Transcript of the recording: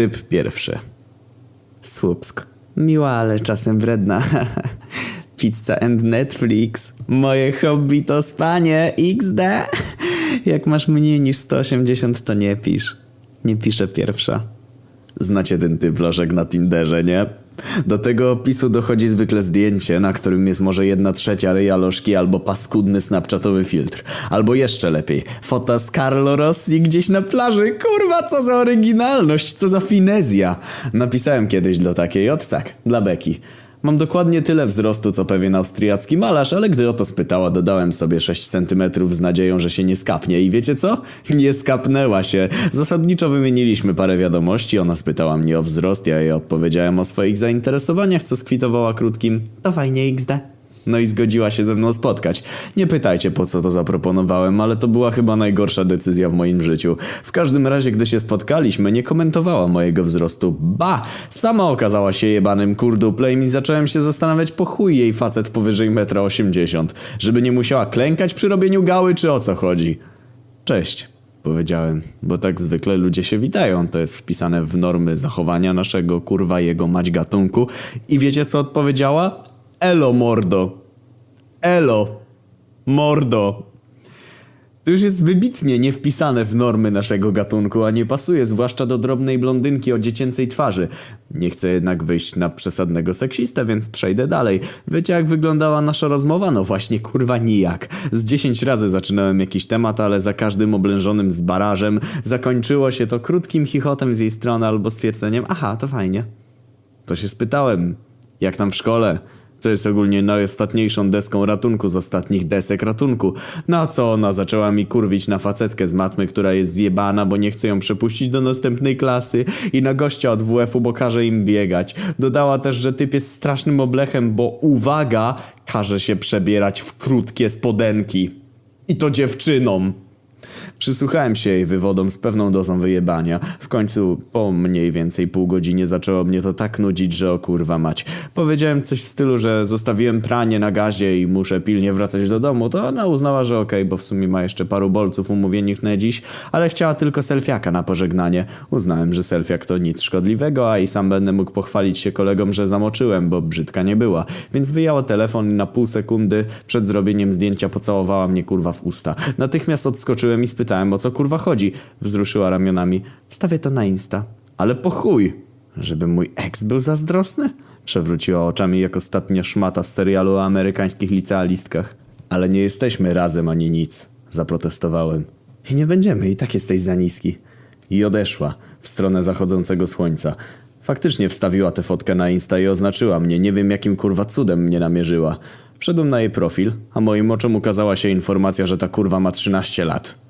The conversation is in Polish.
Typ pierwszy. Słupsk. Miła, ale czasem wredna. Pizza and Netflix. Moje hobby to spanie. XD. Jak masz mniej niż 180, to nie pisz. Nie piszę pierwsza. Znacie ten typ lożek na Tinderze, nie? Do tego opisu dochodzi zwykle zdjęcie, na którym jest może jedna trzecia ryja albo paskudny snapchatowy filtr. Albo jeszcze lepiej, fota z Carlo Rossi gdzieś na plaży. Kurwa, co za oryginalność, co za finezja. Napisałem kiedyś do takiej, od tak, dla Beki. Mam dokładnie tyle wzrostu co pewien austriacki malarz, ale gdy o to spytała, dodałem sobie 6 cm z nadzieją, że się nie skapnie. I wiecie co? Nie skapnęła się. Zasadniczo wymieniliśmy parę wiadomości, ona spytała mnie o wzrost, ja jej odpowiedziałem o swoich zainteresowaniach, co skwitowała krótkim to fajnie XD. No i zgodziła się ze mną spotkać. Nie pytajcie po co to zaproponowałem, ale to była chyba najgorsza decyzja w moim życiu. W każdym razie, gdy się spotkaliśmy, nie komentowała mojego wzrostu. Ba! Sama okazała się jebanym kurduplem i zacząłem się zastanawiać po chuj jej facet powyżej 1,80 m. Żeby nie musiała klękać przy robieniu gały, czy o co chodzi. Cześć. Powiedziałem, bo tak zwykle ludzie się witają, to jest wpisane w normy zachowania naszego kurwa jego mać gatunku. I wiecie co odpowiedziała? Elo mordo. Elo. Mordo. To już jest wybitnie nie wpisane w normy naszego gatunku, a nie pasuje zwłaszcza do drobnej blondynki o dziecięcej twarzy. Nie chcę jednak wyjść na przesadnego seksistę, więc przejdę dalej. Wiecie jak wyglądała nasza rozmowa? No właśnie kurwa nijak. Z 10 razy zaczynałem jakiś temat, ale za każdym oblężonym z barażem zakończyło się to krótkim chichotem z jej strony albo stwierdzeniem aha, to fajnie. To się spytałem, jak tam w szkole? Co jest ogólnie najostatniejszą deską ratunku z ostatnich desek ratunku. Na co ona zaczęła mi kurwić na facetkę z matmy, która jest zjebana, bo nie chce ją przepuścić do następnej klasy i na gościa od WF-u, bo każe im biegać. Dodała też, że typ jest strasznym oblechem, bo uwaga, każe się przebierać w krótkie spodenki. I to dziewczynom. Przysłuchałem się jej wywodom z pewną dozą wyjebania. W końcu, po mniej więcej pół godzinie zaczęło mnie to tak nudzić, że o kurwa mać. Powiedziałem coś w stylu, że zostawiłem pranie na gazie i muszę pilnie wracać do domu, to ona uznała, że okej, bo w sumie ma jeszcze paru bolców umówionych na dziś, ale chciała tylko selfiaka na pożegnanie. Uznałem, że selfiak to nic szkodliwego, a i sam będę mógł pochwalić się kolegom, że zamoczyłem, bo brzydka nie była. Więc wyjęła telefon i na pół sekundy przed zrobieniem zdjęcia pocałowała mnie kurwa w usta. Natychmiast odskoczyłem i spytałem o co kurwa chodzi. Wzruszyła ramionami. Wstawię to na Insta. Ale po chuj! Żeby mój ex był zazdrosny? Przewróciła oczami jak ostatnia szmata z serialu o amerykańskich licealistkach. Ale nie jesteśmy razem ani nic, zaprotestowałem. I nie będziemy, i tak jesteś za niski. I odeszła w stronę zachodzącego słońca. Faktycznie wstawiła tę fotkę na Insta i oznaczyła mnie, nie wiem jakim kurwa cudem mnie namierzyła. Wszedłem na jej profil, a moim oczom ukazała się informacja, że ta kurwa ma 13 lat.